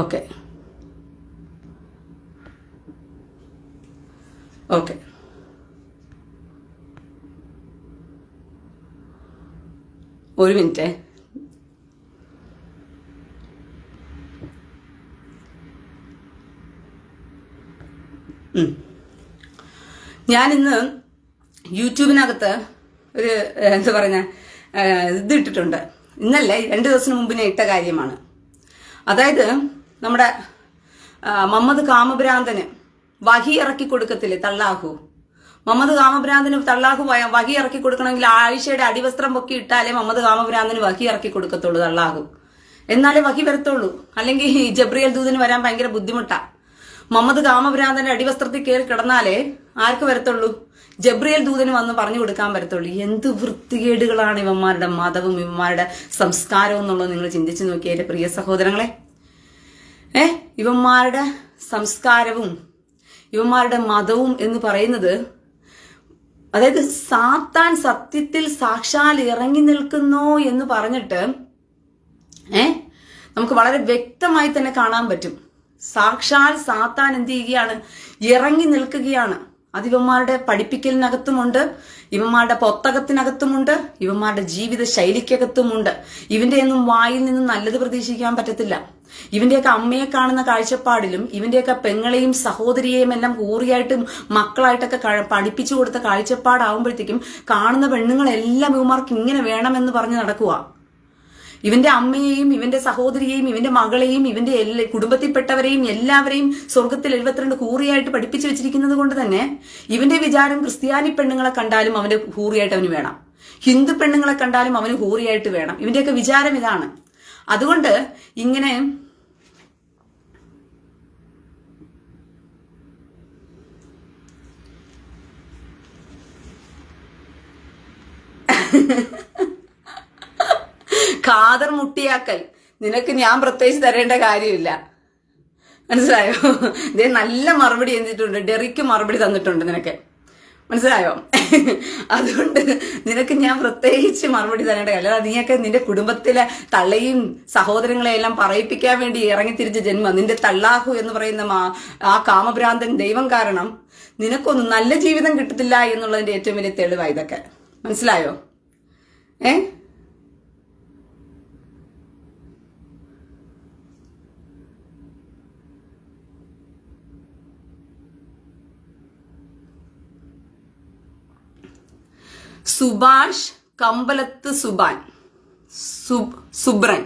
Okay. Okay. ഒരു minute. ഞാനിന്ന് യൂട്യൂബിനകത്ത് ഒരു എന്താ പറഞ്ഞ ഇത് ഇട്ടിട്ടുണ്ട്. ഇന്നല്ലേ രണ്ട് ദിവസത്തിന് മുമ്പ് ഞാൻ ഇട്ട കാര്യമാണ്. അതായത് നമ്മുടെ മമ്മദ് കാമഭ്രാന്തന് വഹി ഇറക്കി കൊടുക്കത്തില്ലേ തള്ളാഹു? മമ്മദ് കാമഭ്രാന്തന് തള്ളാഹു വഹി ഇറക്കി കൊടുക്കണമെങ്കിൽ ആയിഷയുടെ അടിവസ്ത്രം പൊക്കി ഇട്ടാലേ മമ്മദ് കാമഭ്രാന്തന് വഹി ഇറക്കി കൊടുക്കത്തുള്ളൂ തള്ളാഹു. എന്നാലേ വഹി വരത്തുള്ളൂ. അല്ലെങ്കിൽ ജബ്രിയൽ ദൂതിന് വരാൻ ഭയങ്കര ബുദ്ധിമുട്ടാ. മമ്മദ് കാമഭ്രാന്തന്റെ അടിവസ്ത്രത്തിൽ കയറി കിടന്നാലേ ആർക്ക് വരത്തുള്ളൂ? ജബ്രിയൽ ദൂതന് വന്ന് പറഞ്ഞു കൊടുക്കാൻ വരത്തുള്ളൂ. എന്ത് വൃത്തികേടുകളാണ് ഇവന്മാരുടെ മതവും ഇവന്മാരുടെ സംസ്കാരവും എന്നുള്ളത് നിങ്ങൾ ചിന്തിച്ചു നോക്കിയേ പ്രിയ സഹോദരങ്ങളെ. ഏ? ഇവന്മാരുടെ സംസ്കാരവും ഇവന്മാരുടെ മതവും എന്ന് പറയുന്നത് അതായത് സാത്താൻ സത്യത്തിൽ സാക്ഷാൽ ഇറങ്ങി നിൽക്കുന്നോ എന്ന് പറഞ്ഞിട്ട് ഏ? നമുക്ക് വളരെ വ്യക്തമായി തന്നെ കാണാൻ പറ്റും. സാക്ഷാൽ സാത്താൻ എന്ത് ചെയ്യുകയാണ്? ഇറങ്ങി നിൽക്കുകയാണ്. അത് ഇവന്മാരുടെ പഠിപ്പിക്കലിനകത്തുമുണ്ട് ഇവന്മാരുടെ പൊത്തകത്തിനകത്തുമുണ്ട് ഇവന്മാരുടെ ജീവിത ശൈലിക്കകത്തുമുണ്ട് ഇവന്റെ ഒന്നും വായിൽ നിന്നും നല്ലത് പ്രതീക്ഷിക്കാൻ പറ്റത്തില്ല. ഇവന്റെയൊക്കെ അമ്മയെ കാണുന്ന കാഴ്ചപ്പാടിലും ഇവന്റെയൊക്കെ പെങ്ങളെയും സഹോദരിയെയും എല്ലാം കൂറിയായിട്ട് മക്കളായിട്ടൊക്കെ പഠിപ്പിച്ചു കൊടുത്ത കാഴ്ചപ്പാടാവുമ്പോഴത്തേക്കും കാണുന്ന പെണ്ണുങ്ങളെല്ലാം ഇവന്മാർക്ക് ഇങ്ങനെ വേണമെന്ന് പറഞ്ഞ് നടക്കുക ഇവന്റെ അമ്മയെയും ഇവന്റെ സഹോദരിയെയും ഇവന്റെ മകളെയും ഇവന്റെ എല്ലാ കുടുംബത്തിൽപ്പെട്ടവരെയും എല്ലാവരെയും സ്വർഗത്തിൽ എഴുപത്തിരണ്ട് കൂറിയായിട്ട് പഠിപ്പിച്ചു വെച്ചിരിക്കുന്നത് കൊണ്ട് തന്നെ ഇവന്റെ വിചാരം ക്രിസ്ത്യാനി പെണ്ണുങ്ങളെ കണ്ടാലും അവന്റെ ഹൂറിയായിട്ട് അവന് വേണം. ഹിന്ദു പെണ്ണുങ്ങളെ കണ്ടാലും അവന് ഹൂറിയായിട്ട് വേണം. ഇവന്റെയൊക്കെ വിചാരം ഇതാണ്. അതുകൊണ്ട് ഇങ്ങനെ കാതർ മുട്ടിയാക്കൽ. നിനക്ക് ഞാൻ പ്രത്യേകിച്ച് തരേണ്ട കാര്യമില്ല. മനസ്സിലായോ? ഇതേ നല്ല മറുപടി എന്തിട്ടുണ്ട്? ഡെറിക്ക് മറുപടി തന്നിട്ടുണ്ട് നിനക്ക്. മനസ്സിലായോ? അതുകൊണ്ട് നിനക്ക് ഞാൻ പ്രത്യേകിച്ച് മറുപടി തരേണ്ട കാര്യമില്ല. നീയൊക്കെ നിന്റെ കുടുംബത്തിലെ തള്ളയും സഹോദരങ്ങളെ എല്ലാം പറയിപ്പിക്കാൻ വേണ്ടി ഇറങ്ങി തിരിച്ച ജന്മം. നിന്റെ തള്ളാഹു എന്ന് പറയുന്ന ആ കാമഭ്രാന്തൻ ദൈവം കാരണം നിനക്കൊന്നും നല്ല ജീവിതം കിട്ടത്തില്ല എന്നുള്ളതിന്റെ ഏറ്റവും വലിയ തെളിവാണ് ഇതൊക്കെ. മനസ്സിലായോ? ഏ? സുഭാഷ് കമ്പലത്ത് സുബാൻ. സുബ് സുബ്രൻ.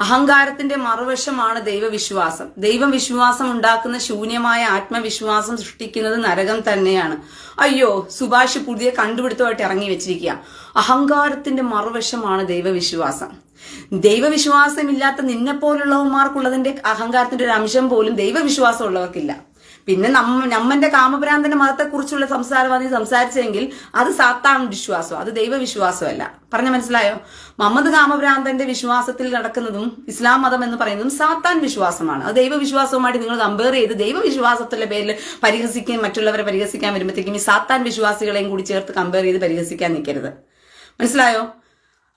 അഹങ്കാരത്തിന്റെ മറുവശമാണ് ദൈവവിശ്വാസം. ദൈവവിശ്വാസം ഉണ്ടാക്കുന്ന ശൂന്യമായ ആത്മവിശ്വാസം സൃഷ്ടിക്കുന്നത് നരകം തന്നെയാണ്. അയ്യോ സുഭാഷ് പുതിയ കണ്ടുപിടുത്തമായിട്ട് ഇറങ്ങി വെച്ചിരിക്കുക. അഹങ്കാരത്തിന്റെ മറുവശമാണ് ദൈവവിശ്വാസം. ദൈവവിശ്വാസമില്ലാത്ത നിന്നെ പോലുള്ളവന്മാർക്കുള്ളതിന്റെ അഹങ്കാരത്തിന്റെ ഒരു അംശം പോലും ദൈവവിശ്വാസം ഉള്ളവർക്കില്ല പിന്നെ നമ്മ നമ്മന്റെ കാമഭ്രാന്തന്റെ മതത്തെക്കുറിച്ചുള്ള സംസാരമാണ് നീ സംസാരിച്ചെങ്കിൽ അത് സാത്താൻ വിശ്വാസം അത് ദൈവവിശ്വാസമല്ല. പറഞ്ഞ മനസ്സിലായോ? മമ്മദ് കാമഭ്രാന്തന്റെ വിശ്വാസത്തിൽ നടക്കുന്നതും ഇസ്ലാം മതം എന്ന് പറയുന്നതും സാത്താൻ വിശ്വാസമാണ്. അത് ദൈവവിശ്വാസവുമായിട്ട് നിങ്ങൾ കമ്പയർ ചെയ്ത് ദൈവവിശ്വാസത്തിന്റെ പേരിൽ പരിഹസിക്കുകയും മറ്റുള്ളവരെ പരിഹസിക്കാൻ വരുമ്പോഴത്തേക്കും ഈ സാത്താൻ വിശ്വാസികളെയും കൂടി ചേർത്ത് കമ്പയർ ചെയ്ത് പരിഹസിക്കാൻ നിൽക്കരുത്. മനസ്സിലായോ?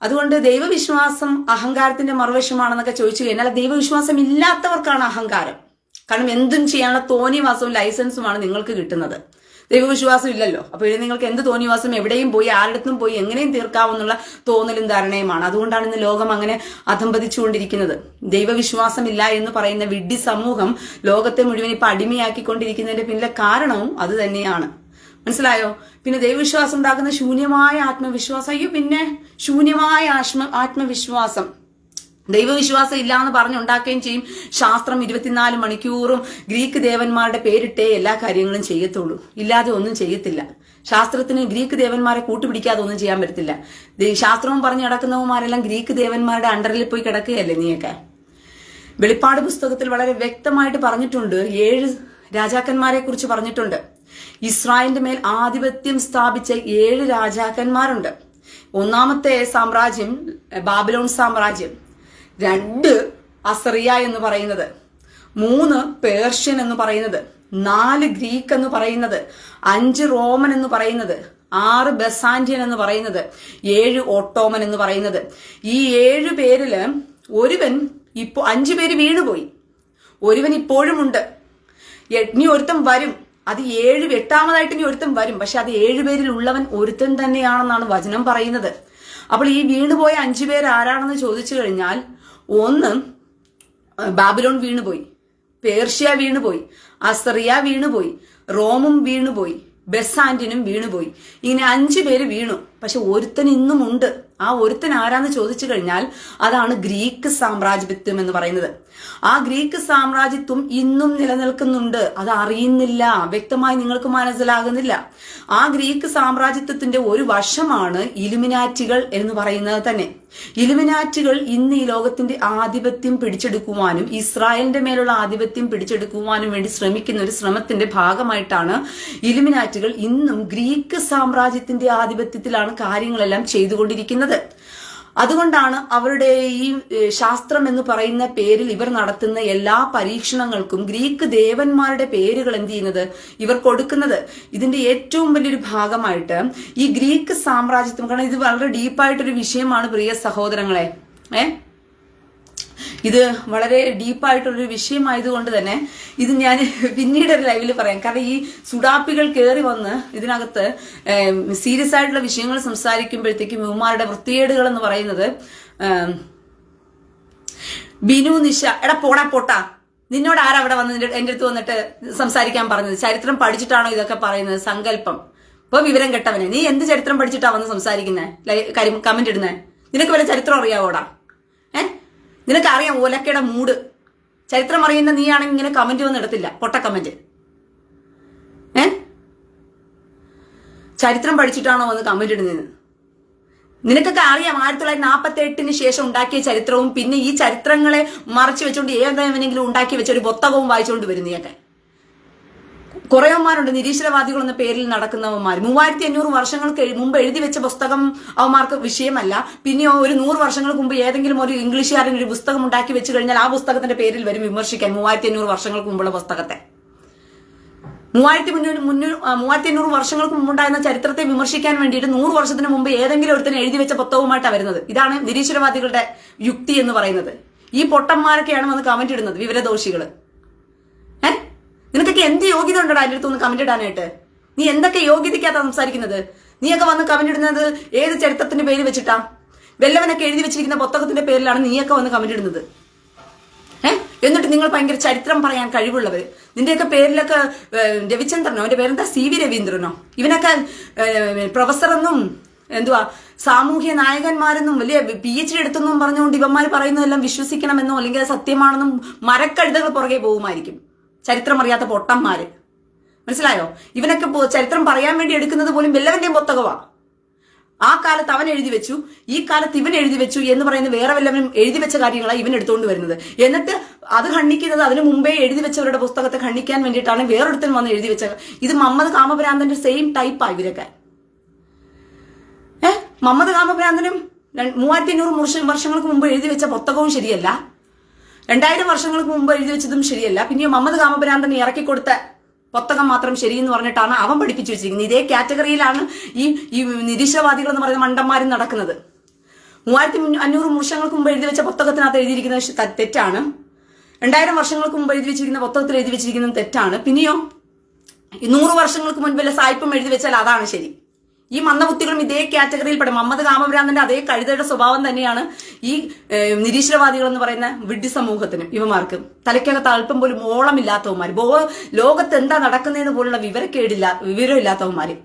അതുകൊണ്ട് ദൈവവിശ്വാസം അഹങ്കാരത്തിന്റെ മറുവശമാണെന്നൊക്കെ ചോദിച്ചു കഴിഞ്ഞാൽ ദൈവവിശ്വാസം ഇല്ലാത്തവർക്കാണ് അഹങ്കാരം. കാരണം എന്തും ചെയ്യാനുള്ള തോന്നിവാസവും ലൈസൻസുമാണ് നിങ്ങൾക്ക് കിട്ടുന്നത്. ദൈവവിശ്വാസം ഇല്ലല്ലോ. അപ്പോൾ ഇത് നിങ്ങൾക്ക് എന്ത് തോന്നിവാസം എവിടെയും പോയി ആരുടെത്തും പോയി എങ്ങനെയും തീർക്കാവുന്നുള്ള തോന്നലും ധാരണയുമാണ്. അതുകൊണ്ടാണ് ഇന്ന് ലോകം അങ്ങനെ അധംപതിച്ചുകൊണ്ടിരിക്കുന്നത് ദൈവവിശ്വാസം ഇല്ല എന്ന് പറയുന്ന വിഡ്ഢി സമൂഹം ലോകത്തെ മുഴുവൻ ഇപ്പൊ അടിമയാക്കിക്കൊണ്ടിരിക്കുന്നതിന്റെ പിന്നിലെ കാരണവും അത് തന്നെയാണ്. മനസ്സിലായോ? പിന്നെ ദൈവവിശ്വാസം ഉണ്ടാക്കുന്ന ശൂന്യമായ ആത്മവിശ്വാസം. അയ്യോ പിന്നെ ശൂന്യമായ ആത്മ ആത്മവിശ്വാസം. ദൈവവിശ്വാസം ഇല്ല എന്ന് പറഞ്ഞുണ്ടാക്കുകയും ചെയ്യും. ശാസ്ത്രം ഇരുപത്തിനാല് മണിക്കൂറും ഗ്രീക്ക് ദേവന്മാരുടെ പേരിട്ടേ എല്ലാ കാര്യങ്ങളും ചെയ്യത്തുള്ളൂ. ഇല്ലാതെ ഒന്നും ചെയ്യത്തില്ല. ശാസ്ത്രത്തിന് ഗ്രീക്ക് ദേവന്മാരെ കൂട്ടുപിടിക്കാതെ ഒന്നും ചെയ്യാൻ പറ്റത്തില്ല. ശാസ്ത്രവും പറഞ്ഞു കിടക്കുന്നവന്മാരെല്ലാം ഗ്രീക്ക് ദേവന്മാരുടെ അണ്ടറിൽ പോയി കിടക്കുകയല്ലേ നീയൊക്കെ? വെളിപ്പാട് പുസ്തകത്തിൽ വളരെ വ്യക്തമായിട്ട് പറഞ്ഞിട്ടുണ്ട്. ഏഴ് രാജാക്കന്മാരെ കുറിച്ച് പറഞ്ഞിട്ടുണ്ട്. ഇസ്രായേലിന്റെ മേൽ ആധിപത്യം സ്ഥാപിച്ച ഏഴ് രാജാക്കന്മാരുണ്ട്. ഒന്നാമത്തെ സാമ്രാജ്യം ബാബിലോൺ സാമ്രാജ്യം. രണ്ട് അസറിയ എന്ന് പറയുന്നത്. മൂന്ന് പേർഷ്യൻ എന്ന് പറയുന്നത്. നാല് ഗ്രീക്ക് എന്ന് പറയുന്നത്. അഞ്ച് റോമൻ എന്ന് പറയുന്നത്. ആറ് ബസാൻഡിയൻ എന്ന് പറയുന്നത്. ഏഴ് ഓട്ടോമൻ എന്ന് പറയുന്നത്. ഈ ഏഴ് പേരിൽ ഒരുവൻ ഇപ്പൊ അഞ്ചു പേര് വീണുപോയി. ഒരുവൻ ഇപ്പോഴും ഉണ്ട്. ഇനി ഒരുത്തൻ വരും. അത് ഏഴ് എട്ടാമതായിട്ട് ഇനി ഒരുത്തം വരും. പക്ഷെ അത് ഏഴുപേരിൽ ഉള്ളവൻ ഒരുത്തൻ തന്നെയാണെന്നാണ് വചനം പറയുന്നത്. അപ്പോൾ ഈ വീണുപോയ അഞ്ചു പേർ ആരാണെന്ന് ചോദിച്ചു കഴിഞ്ഞാൽ ഒന്ന് ബാബിലോൺ വീണുപോയി പേർഷ്യ വീണുപോയി അസറിയ വീണുപോയി റോമും വീണുപോയി ബെസാന്റിനും വീണുപോയി. ഇങ്ങനെ അഞ്ചു പേര് വീണു. പക്ഷെ ഒരുത്തൻ ഇന്നും ഉണ്ട്. ആ ഒരുത്തൻ ആരാന്ന് ചോദിച്ചു കഴിഞ്ഞാൽ അതാണ് ഗ്രീക്ക് സാമ്രാജ്യത്വം എന്ന് പറയുന്നത്. ആ ഗ്രീക്ക് സാമ്രാജ്യത്വം ഇന്നും നിലനിൽക്കുന്നുണ്ട്. അത് അറിയുന്നില്ല. വ്യക്തമായി നിങ്ങൾക്ക് മനസ്സിലാകുന്നില്ല. ആ ഗ്രീക്ക് സാമ്രാജ്യത്വത്തിന്റെ ഒരു വശമാണ് ഇലുമിനാറ്റുകൾ എന്ന് പറയുന്നത് തന്നെ. ഇലുമിനാറ്റുകൾ ഇന്ന് ഈ ലോകത്തിന്റെ ആധിപത്യം പിടിച്ചെടുക്കുവാനും ഇസ്രായേലിന്റെ മേലുള്ള ആധിപത്യം പിടിച്ചെടുക്കുവാനും വേണ്ടി ശ്രമിക്കുന്ന ഒരു ശ്രമത്തിന്റെ ഭാഗമായിട്ടാണ് ഇലുമിനാറ്റുകൾ ഇന്നും ഗ്രീക്ക് സാമ്രാജ്യത്തിന്റെ ആധിപത്യത്തിലാണ് കാര്യങ്ങളെല്ലാം ചെയ്തുകൊണ്ടിരിക്കുന്നത്. അതുകൊണ്ടാണ് അവരുടെ ഈ ശാസ്ത്രം എന്ന് പറയുന്ന പേരിൽ ഇവർ നടത്തുന്ന എല്ലാ പരീക്ഷണങ്ങൾക്കും ഗ്രീക്ക് ദേവന്മാരുടെ പേരുകൾ എന്ത് ചെയ്യുന്നത്? ഇവർ കൊടുക്കുന്നത്. ഇതിന്റെ ഏറ്റവും വലിയൊരു ഭാഗമായിട്ട് ഈ ഗ്രീക്ക് സാമ്രാജ്യത്വം കാരണം ഇത് വളരെ ഡീപ്പായിട്ടൊരു വിഷയമാണ് പ്രിയ സഹോദരങ്ങളെ. ഏ? ഇത് വളരെ ഡീപ്പായിട്ടുള്ളൊരു വിഷയമായതുകൊണ്ട് തന്നെ ഇത് ഞാൻ പിന്നീട് ഒരു ലൈവിൽ പറയാം. കാരണം ഈ സുഡാപ്പികൾ കയറി വന്ന് ഇതിനകത്ത് സീരിയസ് ആയിട്ടുള്ള വിഷയങ്ങൾ സംസാരിക്കുമ്പോഴത്തേക്കും ഇവന്മാരുടെ വൃത്തികേടുകൾ എന്ന് പറയുന്നത് ബിനു നിഷ എടാ പോടാ പോട്ടാ. നിന്നോട് ആരാ അവിടെ വന്ന് എന്റെ അടുത്ത് വന്നിട്ട് സംസാരിക്കാൻ പറഞ്ഞത്? ചരിത്രം പഠിച്ചിട്ടാണോ ഇതൊക്കെ പറയുന്നത്? സങ്കല്പം. ഇപ്പൊ വിവരം കെട്ടവനെ. നീ എന്ത് ചരിത്രം പഠിച്ചിട്ടാ വന്ന് സംസാരിക്കുന്നേ? കമന്റ് ഇടുന്നേ. നിനക്ക് വല്ല ചരിത്രം അറിയാവോടാ? ഏ? നിനക്ക് അറിയാം ഓലക്കയുടെ മൂഡ് ചരിത്രം അറിയുന്ന നീയാണെങ്കിൽ ഇങ്ങനെ കമന്റ് ഒന്നും ഇടത്തില്ല. പൊട്ട കമന്റ് ഏ? ചരിത്രം പഠിച്ചിട്ടാണോ വന്ന് കമന്റ് ഇടുന്നത്? നിനക്കൊക്കെ അറിയാം ആയിരത്തി തൊള്ളായിരത്തി നാൽപ്പത്തി എട്ടിന് ശേഷം ഉണ്ടാക്കിയ ചരിത്രവും പിന്നെ ഈ ചരിത്രങ്ങളെ മറച്ചു വെച്ചുകൊണ്ട് ഏതെങ്കിലും ഉണ്ടാക്കി വെച്ച ഒരു പുസ്തകവും വായിച്ചുകൊണ്ട് വരും നീയൊക്കെ കുറേവന്മാരുണ്ട് നിരീശ്വരവാദികൾ എന്ന പേരിൽ നടക്കുന്നവന്മാർ മൂവായിരത്തി അഞ്ഞൂറ് വർഷങ്ങൾക്ക് മുമ്പ് എഴുതി വെച്ച പുസ്തകം അവന്മാർക്ക് വിഷയമല്ല. പിന്നെയോ ഒരു നൂറ് വർഷങ്ങൾക്ക് മുമ്പ് ഏതെങ്കിലും ഒരു ഇംഗ്ലീഷുകാരൻ ഒരു പുസ്തകം ഉണ്ടാക്കി വെച്ച് കഴിഞ്ഞാൽ ആ പുസ്തകത്തിന്റെ പേരിൽ വരും വിമർശിക്കാൻ മൂവായിരത്തി അഞ്ഞൂറ് വർഷങ്ങൾക്ക് മുമ്പുള്ള പുസ്തകത്തെ. മൂവായിരത്തി മുന്നൂറ് ആ, മൂവായിരത്തി അഞ്ഞൂറ് വർഷങ്ങൾക്ക് മുമ്പുണ്ടായിരുന്ന ചരിത്രത്തെ വിമർശിക്കാൻ വേണ്ടിയിട്ട് നൂറ് വർഷത്തിന് മുമ്പ് ഏതെങ്കിലും ഒരുത്തനെ എഴുതി വെച്ച പുസ്തകവുമായിട്ടാണ് വരുന്നത്. ഇതാണ് നിരീശ്വരവാദികളുടെ യുക്തി എന്ന് പറയുന്നത്. ഈ പൊട്ടന്മാരൊക്കെയാണ് വന്ന് കമന്റ് ഇടുന്നത് നിനക്കൊക്കെ എന്ത് യോഗ്യത ഉണ്ടോ അതിന്റെ അടുത്ത് ഒന്ന് കമന്റ് ഇടാനായിട്ട്? നീ എന്തൊക്കെ യോഗ്യതയ്ക്കാത്ത സംസാരിക്കുന്നത്? നീയൊക്കെ വന്ന് കമന്റ് ഇടുന്നത് ഏത് ചരിത്രത്തിന്റെ പേര് വെച്ചിട്ടാ? വെല്ലവനൊക്കെ എഴുതി വെച്ചിരിക്കുന്ന പുസ്തകത്തിന്റെ പേരിലാണ് നീയൊക്കെ വന്ന് കമന്റ് ഇടുന്നത്. ഏ? എന്നിട്ട് നിങ്ങൾ ഭയങ്കര ചരിത്രം പറയാൻ കഴിവുള്ളവര്. നിന്റെയൊക്കെ പേരിലൊക്കെ ഏഹ്, രവിചന്ദ്രനോ അവന്റെ പേരെന്താ? സി വി രവീന്ദ്രനോ? ഇവനൊക്കെ പ്രൊഫസറെന്നും എന്തുവാ സാമൂഹ്യ നായകന്മാരെന്നും വലിയ പി എച്ച് ഡി എടുത്തെന്നും പറഞ്ഞുകൊണ്ട് ഇവന്മാർ പറയുന്നതെല്ലാം വിശ്വസിക്കണമെന്നോ അല്ലെങ്കിൽ സത്യമാണെന്നും മരക്കഴുതകൾ പുറകെ പോകുമായിരിക്കും. ചരിത്രം അറിയാത്ത പൊട്ടന്മാര്. മനസ്സിലായോ? ഇവനൊക്കെ ചരിത്രം പറയാൻ വേണ്ടി എടുക്കുന്നത് പോലും വല്ലവന്റെയും പുസ്തകമാ ആ കാലത്ത് അവൻ എഴുതി വെച്ചു ഈ കാലത്ത് ഇവൻ എഴുതി വെച്ചു എന്ന് പറയുന്ന വേറെ വല്ലവനും എഴുതി വെച്ച കാര്യങ്ങളാണ് ഇവൻ എടുത്തുകൊണ്ട് വരുന്നത്. എന്നിട്ട് അത് ഖണ്ഡിക്കുന്നത് അതിനു മുമ്പേ എഴുതി വെച്ചവരുടെ പുസ്തകത്തെ ഖണ്ഡിക്കാൻ വേണ്ടിയിട്ടാണ് വേറൊരുത്തൻ വന്ന് എഴുതി വെച്ചത് ഇത് മമ്മദ് കാമഭ്രാന്തന്റെ സെയിം ടൈപ്പാ ഇവരൊക്കെ. ഏഹ് മമ്മദ് കാമഭ്രാന്തനും മൂവായിരത്തി അഞ്ഞൂറ് വർഷങ്ങൾക്ക് മുമ്പ് എഴുതി വെച്ച പുസ്തകവും ശരിയല്ല. രണ്ടായിരം വർഷങ്ങൾക്ക് മുമ്പ് എഴുതി വെച്ചതും ശരിയല്ല. പിന്നെയും മമ്മദ് ഇറക്കി കൊടുത്ത പുസ്തകം മാത്രം ശരിയെന്ന് പറഞ്ഞിട്ടാണ് അവൻ പഠിപ്പിച്ചു വെച്ചിരിക്കുന്നത്. ഇതേ കാറ്റഗറിയിലാണ് ഈ ഈ നിരീശ്വരവാദികൾ എന്ന് പറയുന്ന മണ്ടന്മാരും നടക്കുന്നത്. മൂവായിരത്തി അഞ്ഞൂറ് വർഷങ്ങൾക്ക് മുമ്പ് എഴുതി വെച്ച പുസ്തകത്തിനകത്ത് എഴുതിയിരിക്കുന്നത് തെറ്റാണ്. രണ്ടായിരം വർഷങ്ങൾക്ക് മുമ്പ് എഴുതി വെച്ചിരിക്കുന്ന പുസ്തകത്തിൽ എഴുതി വെച്ചിരിക്കുന്നത് തെറ്റാണ്. പിന്നെയോ നൂറ് വർഷങ്ങൾക്ക് മുൻപിലെ സായിപ്പം എഴുതി വെച്ചാൽ അതാണ് ശരി. ഈ മന്ദബുദ്ധികളും ഇതേ കാറ്റഗറിയിൽ പെടും. മമ്മദ് കാമഭ്രാന്തന്റെ അതേ കഴുതയുടെ സ്വഭാവം തന്നെയാണ് ഈ നിരീശ്വരവാദികൾ എന്ന് പറയുന്ന വിഡ്ഢി സമൂഹത്തിന് ഇവമാർക്ക് തലയ്ക്കകത്ത് അല്പം പോലും ഓളമില്ലാത്തവന്മാർ ബോ ലോകത്ത് എന്താ നടക്കുന്നതെന്ന് പോലുള്ള വിവരക്കേടില്ല വിവരമില്ലാത്തവന്മാര്.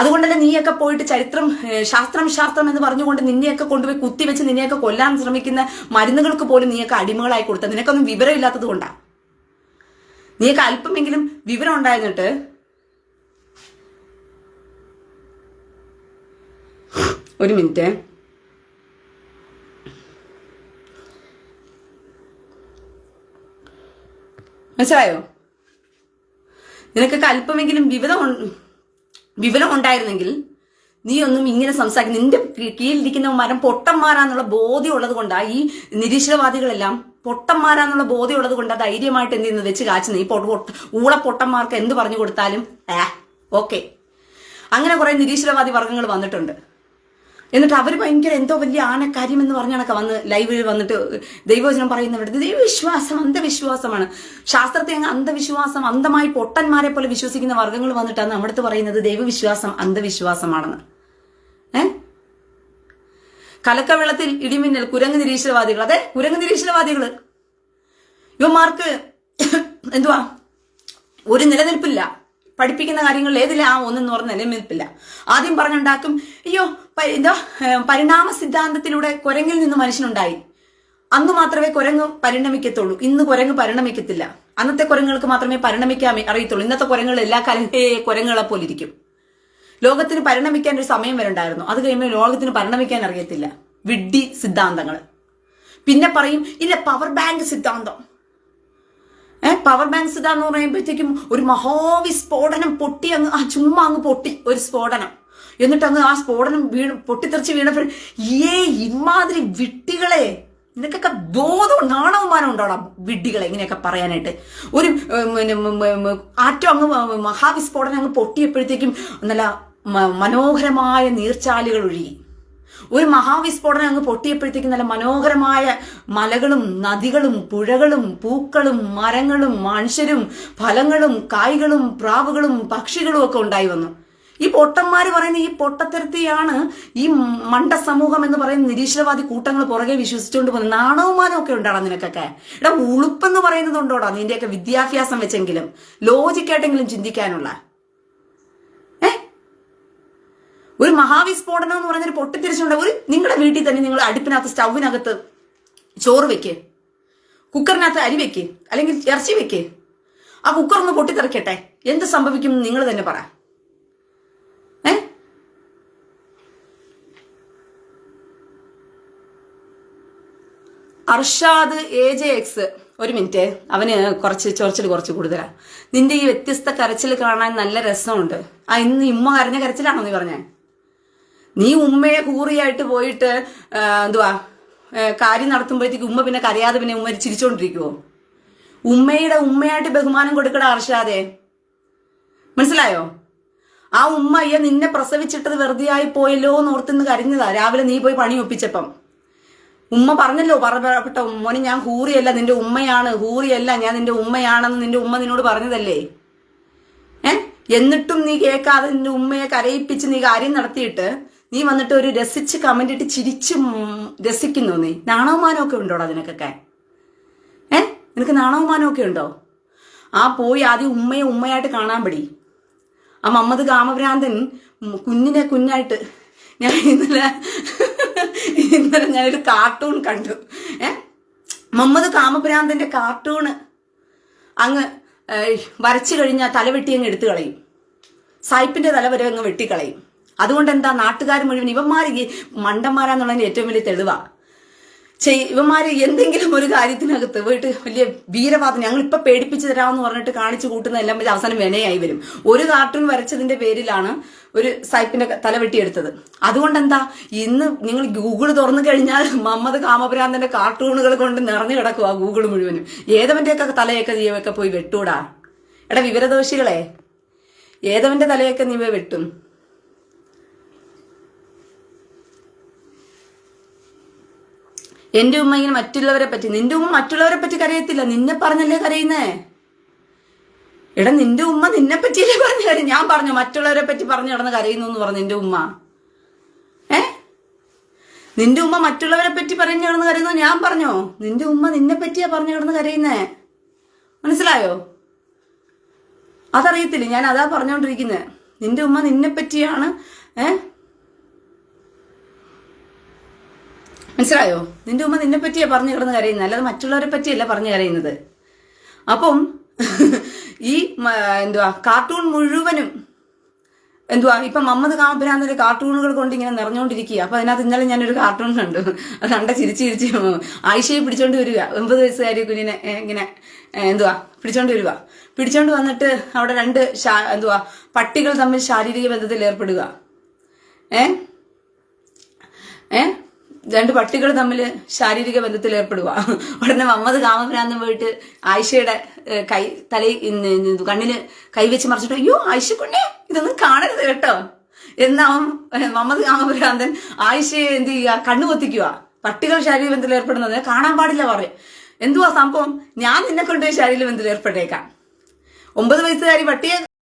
അതുകൊണ്ടല്ലേ നീയൊക്കെ പോയിട്ട് ചരിത്രം ശാസ്ത്രം ശാസ്ത്രം എന്ന് പറഞ്ഞുകൊണ്ട് നിന്നെയൊക്കെ കൊണ്ടുപോയി കുത്തിവെച്ച് നിന്നെയൊക്കെ കൊല്ലാൻ ശ്രമിക്കുന്ന മരുന്നുകൾക്ക് പോലും നീയൊക്കെ അടിമകളായി കൊടുത്ത. നിനക്കൊന്നും വിവരമില്ലാത്തത് കൊണ്ടാ? നീയൊക്കെ അല്പമെങ്കിലും വിവരം ഉണ്ടായിരുന്നിട്ട് ഒരു മിനിറ്റ്. മനസ്സിലായോ? നിനക്കൊക്കെ അല്പമെങ്കിലും വിവരം വിവരം ഉണ്ടായിരുന്നെങ്കിൽ നീ ഒന്നും ഇങ്ങനെ സംസാരിക്കും. നിന്റെ കീഴിലിരിക്കുന്ന മരം പൊട്ടന്മാരാന്നുള്ള ബോധ്യം ഉള്ളത് കൊണ്ടാ ഈ നിരീശ്വരവാദികളെല്ലാം പൊട്ടന്മാരാന്നുള്ള ബോധ്യം ഉള്ളത് കൊണ്ടാ ധൈര്യമായിട്ട് എന്ത് ചെയ്യുന്നത്? വെച്ച് കാച്ചുന്നത് ഈ ഊള പൊട്ടന്മാർക്ക് എന്ത് പറഞ്ഞു കൊടുത്താലും ഏ ഓക്കെ. അങ്ങനെ കുറെ നിരീശ്വരവാദി വർഗങ്ങൾ വന്നിട്ടുണ്ട്. എന്നിട്ട് അവർ ഭയങ്കര എന്തോ വലിയ ആനക്കാര്യം എന്ന് പറഞ്ഞാണൊക്കെ വന്ന് ലൈവിൽ വന്നിട്ട് ദൈവവചനം പറയുന്നവരുടെ ദൈവവിശ്വാസം അന്ധവിശ്വാസമാണ്. ശാസ്ത്രത്തെ അങ്ങ് അന്ധവിശ്വാസം അന്ധമായി പൊട്ടന്മാരെ പോലെ വിശ്വസിക്കുന്ന വർഗങ്ങൾ വന്നിട്ടാണ് നമ്മുടെ പറയുന്നത് ദൈവവിശ്വാസം അന്ധവിശ്വാസമാണെന്ന്. ഏ? കലക്കവെള്ളത്തിൽ ഇടിമിന്നൽ കുരങ്ങ് നിരീശ്വരവാദികൾ. അതെ കുരങ്ങ് നിരീശ്വരവാദികൾ. ഇവന്മാർക്ക് എന്തുവാ? ഒരു നിലനിൽപ്പില്ല. പഠിപ്പിക്കുന്ന കാര്യങ്ങളിൽ ഏതില്ല ആ ഒന്നെന്ന് പറഞ്ഞ നിലനിൽപ്പില്ല ആദ്യം പറഞ്ഞുണ്ടാക്കും അയ്യോ എന്താ പരിണാമ സിദ്ധാന്തത്തിലൂടെ കുരങ്ങിൽ നിന്ന് മനുഷ്യനുണ്ടായി. അന്ന് മാത്രമേ കുരങ്ങ് പരിണമിക്കത്തുള്ളൂ. ഇന്ന് കുരങ്ങ് പരിണമിക്കത്തില്ല. അന്നത്തെ കുരങ്ങൾക്ക് മാത്രമേ പരിണമിക്കാൻ അറിയത്തുള്ളൂ. ഇന്നത്തെ കുരങ്ങൾ എല്ലാ കാലം കുരങ്ങുകളെ പോലെ ഇരിക്കും ലോകത്തിന് പരിണമിക്കാൻ ഒരു സമയം വരെ ഉണ്ടായിരുന്നു. അത് കഴിയുമ്പോൾ ലോകത്തിന് പരിണമിക്കാൻ അറിയത്തില്ല. വിഡ്ഢി സിദ്ധാന്തങ്ങൾ. പിന്നെ പറയും ഇല്ല പവർ ബാങ്ക് സിദ്ധാന്തം. പവർ ബാങ്ക്സ് എന്ന് പറയുമ്പോഴത്തേക്കും ഒരു മഹാവിസ്ഫോടനം പൊട്ടി അങ്ങ് ആ ചുമ്മാ അങ്ങ് പൊട്ടി ഒരു സ്ഫോടനം. എന്നിട്ട് അങ്ങ് ആ സ്ഫോടനം വീണ് പൊട്ടിത്തെറിച്ച് വീണപ്പോൾ ഏ ഇമാതിരി വിട്ടികളെ നിനക്കൊക്കെ ബോധം നാണവമാനം ഉണ്ടോടാ വിഡ്ഢികളെ ഇങ്ങനെയൊക്കെ പറയാനായിട്ട്. ഒരു ആറ്റം അങ്ങ് മഹാവിസ്ഫോടനം അങ്ങ് പൊട്ടിയപ്പോഴത്തേക്കും നല്ല മനോഹരമായ നീർച്ചാലുകൾ ഒഴുകി. ഒരു മഹാവിസ്ഫോടനം അങ്ങ് പൊട്ടിയപ്പോഴത്തേക്കും നല്ല മനോഹരമായ മലകളും നദികളും പുഴകളും പൂക്കളും മരങ്ങളും മനുഷ്യരും ഫലങ്ങളും കായ്കളും പ്രാവുകളും പക്ഷികളും ഒക്കെ ഉണ്ടായി വന്നു. ഈ പൊട്ടന്മാർ പറയുന്ന ഈ പൊട്ടത്തരത്തെയാണ് ഈ മണ്ട സമൂഹം എന്ന് പറയുന്ന നിരീശ്വരവാദി കൂട്ടങ്ങൾ പുറകെ വിശ്വസിച്ചുകൊണ്ട് പോകുന്നത് നാണവമാനം ഒക്കെ നിനക്കൊക്കെ. എടാ ഉളുപ്പെന്ന് പറയുന്നത് ഉണ്ടോടാ നിന്റെയൊക്കെ വിദ്യാഭ്യാസം വെച്ചെങ്കിലും? ലോജിക്കായിട്ടെങ്കിലും ചിന്തിക്കാനുള്ള ഏ ഒരു മഹാവിസ്ഫോടനം എന്ന് പറഞ്ഞൊരു പൊട്ടിത്തിരിച്ചുണ്ട് ഒരു നിങ്ങളുടെ വീട്ടിൽ തന്നെ നിങ്ങൾ അടുപ്പിനകത്ത് സ്റ്റൗവിനകത്ത് ചോറ് വെക്കേ. കുക്കറിനകത്ത് അരി വെക്കേ. അല്ലെങ്കിൽ ഇറച്ചി വെക്കേ. ആ കുക്കർ ഒന്ന് പൊട്ടിത്തെറിക്കട്ടെ. എന്ത് സംഭവിക്കും നിങ്ങൾ തന്നെ പറ. ഏ? അർഷാദ് എ ജെ എക്സ് ഒരു മിനിറ്റ്. അവന് കുറച്ച് ചൊറച്ചിൽ കുറച്ച് കൂടുതലാണ് നിന്റെ ഈ വ്യത്യസ്ത കരച്ചിൽ കാണാൻ നല്ല രസമുണ്ട്. ആ ഇന്ന് ഇമ്മ കരഞ്ഞ കരച്ചിലാണോ നീ പറഞ്ഞേ? നീ ഉമ്മയെ കൂറിയായിട്ട് പോയിട്ട് എന്തുവാ കാര്യം നടത്തുമ്പോഴത്തേക്ക് ഉമ്മ പിന്നെ കരയാതെ പിന്നെ ഉമ്മ ചിരിച്ചോണ്ടിരിക്കുവോ? ഉമ്മയുടെ ഉമ്മയായിട്ട് ബഹുമാനം കൊടുക്കട അർഷാദെ. മനസ്സിലായോ? ആ ഉമ്മ അയ്യ നിന്നെ പ്രസവിച്ചിട്ടത് വെറുതെ ആയി പോയല്ലോ എന്ന് ഓർത്തുനിന്ന് കരഞ്ഞതാ. രാവിലെ നീ പോയി പണി ഒപ്പിച്ചപ്പം. ഉമ്മ പറഞ്ഞല്ലോ പറഞ്ഞപ്പെട്ട മോനെ ഞാൻ ഹൂറിയല്ല നിന്റെ ഉമ്മയാണ് ഹൂറിയല്ല ഞാൻ നിന്റെ ഉമ്മയാണെന്ന് നിന്റെ ഉമ്മ നിന്നോട് പറഞ്ഞതല്ലേ? ഏ? എന്നിട്ടും നീ കേൾക്കാതെ നിന്റെ ഉമ്മയെ കരയിപ്പിച്ച് നീ കാര്യം നടത്തിയിട്ട് നീ വന്നിട്ട് ഒരു രസിച്ച് കമന്റ് ഇട്ട് ചിരിച്ച് രസിക്കുന്നു നീ. നാണവമാനമൊക്കെ ഉണ്ടോടാ നിനക്കൊക്കെ? ഏ? നിനക്ക് നാണവമാനമൊക്കെ ഉണ്ടോ? ആ പോയി ആദ്യം ഉമ്മയെ ഉമ്മയായിട്ട് കാണാൻ പടി. ആ മമ്മദ് കാമഭ്രാന്തൻ കുഞ്ഞിനെ കുഞ്ഞായിട്ട് ഞാൻ ഇന്നലെ ഇന്നലെ ഞാനൊരു കാർട്ടൂൺ കണ്ടു. ഏ? മമ്മദ് കാമഭ്രാന്തന്റെ കാർട്ടൂണ് അങ്ങ് വരച്ചു കഴിഞ്ഞാൽ തലവെട്ടി അങ്ങ് എടുത്തു കളയും. സായിപ്പിന്റെ തല വരെ അങ്ങ് വെട്ടിക്കളയും അതുകൊണ്ട് എന്താ നാട്ടുകാർ മുഴുവൻ ഇവന്മാർ ഈ മണ്ടന്മാരാന്നുള്ളതിന്റെ ഏറ്റവും വലിയ തെളിവാ. ചെയ് ഇവന്മാര് എന്തെങ്കിലും ഒരു കാര്യത്തിനകത്ത് പോയിട്ട് വലിയ വീരവാദം ഞങ്ങൾ ഇപ്പൊ പേടിപ്പിച്ചു തരാമെന്ന് പറഞ്ഞിട്ട് കാണിച്ചു കൂട്ടുന്ന എല്ലാം അവസാനം വിനയായി വരും. ഒരു കാർട്ടൂൺ വരച്ചതിന്റെ പേരിലാണ് ഒരു സൈപ്പിന്റെ തല വെട്ടിയെടുത്തത്. അതുകൊണ്ട് എന്താ ഇന്ന് നിങ്ങൾ ഗൂഗിൾ തുറന്നു കഴിഞ്ഞാൽ മമ്മദ് കാമഭ്രാന്തന്റെ കാർട്ടൂണുകൾ കൊണ്ട് നിറഞ്ഞു കിടക്കുക ഗൂഗിൾ മുഴുവനും. ഏതവന്റെയൊക്കെ തലയൊക്കെ നീവൊക്കെ പോയി വെട്ടൂടാ? എടാ വിവരദോഷികളെ ഏതവന്റെ തലയൊക്കെ നീവ വെട്ടും? എന്റെ ഉമ്മ ഇങ്ങനെ മറ്റുള്ളവരെ പറ്റി നിന്റെ ഉമ്മ മറ്റുള്ളവരെ പറ്റി കരയത്തില്ല. നിന്നെ പറഞ്ഞല്ലേ കരയുന്നേ? എടാ നിന്റെ ഉമ്മ നിന്നെ പറ്റിയല്ലേ പറഞ്ഞു കരയും? ഞാൻ പറഞ്ഞു മറ്റുള്ളവരെ പറ്റി പറഞ്ഞു കിടന്ന് കരയുന്നു എന്ന് പറഞ്ഞു നിന്റെ ഉമ്മ. ഏ? നിന്റെ ഉമ്മ മറ്റുള്ളവരെ പറ്റി പറഞ്ഞു കിടന്ന് കരയുന്നു ഞാൻ പറഞ്ഞോ? നിന്റെ ഉമ്മ നിന്നെ പറ്റിയാ പറഞ്ഞു കിടന്ന് കരയുന്നേ? മനസ്സിലായോ? അതറിയത്തില്ല ഞാൻ അതാ പറഞ്ഞോണ്ടിരിക്കുന്നേ. നിന്റെ ഉമ്മ നിന്നെ പറ്റിയാണ് ഏ? മനസ്സിലായോ? നിന്റെ ഉമ്മ നിന്നെ പറ്റിയാ പറഞ്ഞു കിടന്ന് കരയുന്നത് അല്ലാതെ മറ്റുള്ളവരെ പറ്റിയല്ല പറഞ്ഞു കരയുന്നത്. അപ്പം ഈ എന്തുവാ കാർട്ടൂൺ മുഴുവനും എന്തുവാ ഇപ്പൊ മമ്മദ് കാമഭ്രാന്തന്റെ കാർട്ടൂണുകൾ കൊണ്ട് ഇങ്ങനെ നിറഞ്ഞുകൊണ്ടിരിക്കുക അപ്പൊ അതിനകത്ത് ഇന്നലെ ഞാനൊരു കാർട്ടൂൺ കണ്ടു. അത് കണ്ട ചിരിച്ച് ചിരിച്ച് ആയിഷയെ പിടിച്ചോണ്ട് വരിക. ഒമ്പത് വയസ്സുകാരി കുഞ്ഞിനെ ഇങ്ങനെ എന്തുവാ പിടിച്ചോണ്ട് വരിക. പിടിച്ചോണ്ട് വന്നിട്ട് അവിടെ രണ്ട് എന്തുവാ പട്ടികൾ തമ്മിൽ ശാരീരിക ബന്ധത്തിൽ ഏർപ്പെടുക. ഏ? ഏ? രണ്ട് പട്ടികൾ തമ്മിൽ ശാരീരിക ബന്ധത്തിൽ ഏർപ്പെടുക ഉടനെ മമ്മദ് കാമഭ്രാന്തൻ പോയിട്ട് ആയിഷയുടെ കൈ തലയിൽ കണ്ണിന് കൈവച്ച് മറിച്ചിട്ട് അയ്യോ ആയിഷ കൊണ്ടേ ഇതൊന്നും കാണരുത് കേട്ടോ. എന്നാ മമ്മദ് കാമഭ്രാന്തൻ ആയിഷയെ എന്ത് ചെയ്യുക കണ്ണു കൊത്തിക്കുക പട്ടികൾ ശാരീരിക ബന്ധത്തിൽ ഏർപ്പെടുന്നത് കാണാൻ പാടില്ല പറയും. എന്തുവാ സംഭവം? ഞാൻ നിന്നെ ശാരീരിക ബന്ധത്തിൽ ഏർപ്പെട്ടേക്കാം. ഒമ്പത് വയസ്സുകാരി പട്ടിയെ